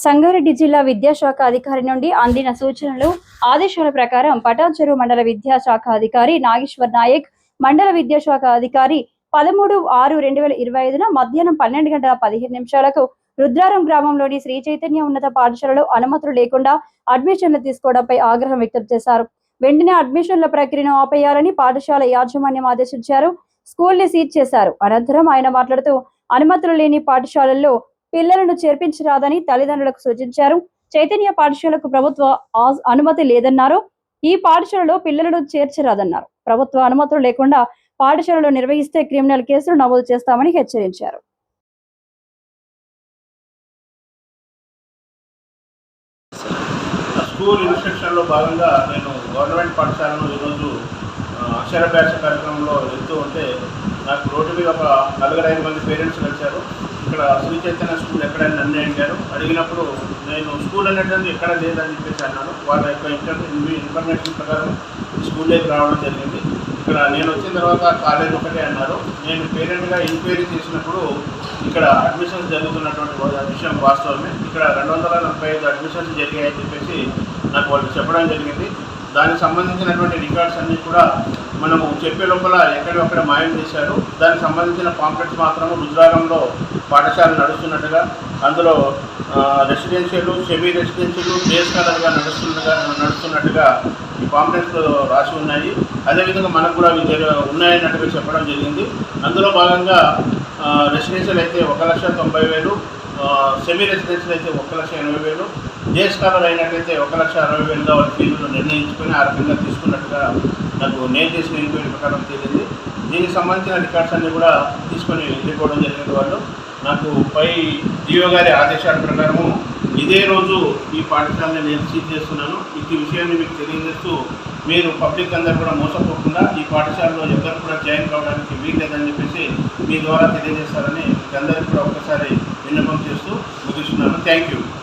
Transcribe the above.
సంగారెడ్డి జిల్లా విద్యాశాఖ అధికారి నుండి అందిన సూచనలు ఆదేశాల ప్రకారం పటాన్చెరు మండల విద్యాశాఖ అధికారి నాగేశ్వర్ నాయక్ మండల విద్యాశాఖ అధికారి పదమూడు ఆరు రెండు వేల ఇరవై ఐదున మధ్యాహ్నం పన్నెండు గంటల పదిహేను నిమిషాలకు రుద్రారం గ్రామంలోని శ్రీ చైతన్య ఉన్నత పాఠశాలలో అనుమతులు లేకుండా అడ్మిషన్లు తీసుకోవడంపై ఆగ్రహం వ్యక్తం చేశారు. వెంటనే అడ్మిషన్ల ప్రక్రియను ఆపేయాలని పాఠశాల యాజమాన్యం ఆదేశించారు. స్కూల్ని సీజ్ చేశారు. అనంతరం ఆయన మాట్లాడుతూ అనుమతులు లేని పాఠశాలల్లో పిల్లలను చేర్పించరాదని తల్లిదండ్రులకు సూచించారు. చైతన్య పాఠశాలకు ప్రభుత్వ ఆ- అనుమతి లేదన్నారు. ఈ పాఠశాలలో పిల్లలను చేర్చరాదన్నారు. ప్రభుత్వ అనుమతులు లేకుండా పాఠశాలలో నిర్వహిస్తే క్రిమినల్ కేసులు నమోదు చేస్తామని హెచ్చరించారు. స్కూల్ ఇన్స్ట్రక్షన్లో భాగంగా నేను గవర్నమెంట్ పాఠశాలను ఈరోజు అక్షరాభ్యాస కార్యక్రమంలో వెళ్తూ ఉంటే నాకు రోడ్డు మీద ఒక నలుగురు ఐదు మంది పేరెంట్స్ వచ్చారు. ఇక్కడ శ్రీ చైతన్య స్కూల్ ఎక్కడైనా నన్ను అడిగారు. అడిగినప్పుడు నేను స్కూల్ అనేటువంటి ఎక్కడ లేదని చెప్పేసి అన్నాను. వాళ్ళ యొక్క ఇన్ఫర్ ఇన్ఫర్మేషన్ ప్రకారం స్కూల్ స్కూల్లోకి రావడం జరిగింది. ఇక్కడ నేను వచ్చిన తర్వాత కాలేజ్ ఒకటే అన్నారు. నేను పేరెంట్గా ఎంక్వైరీ చేసినప్పుడు ఇక్కడ అడ్మిషన్స్ జరుగుతున్నటువంటి విషయం వాస్తవమే. ఇక్కడ రెండు వందల నలభై ఐదు అడ్మిషన్స్ జరిగాయని చెప్పేసి నాకు వాళ్ళు చెప్పడం జరిగింది. దానికి సంబంధించినటువంటి రికార్డ్స్ అన్నీ కూడా మనము చెప్పే లోపల ఎక్కడొక్కడ మాయం చేశారు. దానికి సంబంధించిన పాంప్లెట్స్ మాత్రము రుద్రాగంలో పాఠశాల నడుస్తున్నట్టుగా అందులో రెసిడెన్షియల్ సెమీ రెసిడెన్షియల్ బేస్ కలర్గా నడుస్తున్నట్టుగా నడుస్తున్నట్టుగా ఈ పాంప్లెట్స్ రాసి ఉన్నాయి. అదేవిధంగా మనకు కూడా అవి జర- ఉన్నాయన్నట్టుగా చెప్పడం జరిగింది. అందులో భాగంగా రెసిడెన్షియల్ అయితే ఒక లక్ష తొంభై వేలు సెమీ రెసిడెన్షియల్ అయితే ఒక లక్ష ఎనభై వేలు డే స్కాలర్ అయినట్లయితే ఒక లక్ష అరవై వేలుగా వాళ్ళ ఫీజులు నిర్ణయించుకొని ఆ రకంగా తీసుకున్నట్టుగా నాకు నేను చేసిన ఎంక్వైరీ ప్రకారం తెలియదు. దీనికి సంబంధించిన రికార్డ్స్ అన్నీ కూడా తీసుకొని వెళ్ళిపోవడం జరిగింది వాళ్ళు. నాకు పై డిఓ గారి ఆదేశాల ప్రకారము ఇదే రోజు ఈ పాఠశాలని నేను సీజ్ చేస్తున్నాను. ఈ విషయాన్ని మీకు తెలియజేస్తూ మీరు పబ్లిక్ అందరూ కూడా మోసపోకుండా ఈ పాఠశాలలో ఎవరు కూడా జాయిన్ కావడానికి వీల్లేదని చెప్పేసి మీ ద్వారా తెలియజేస్తారని మీ అందరికీ కూడా ఒక్కసారి Thank you.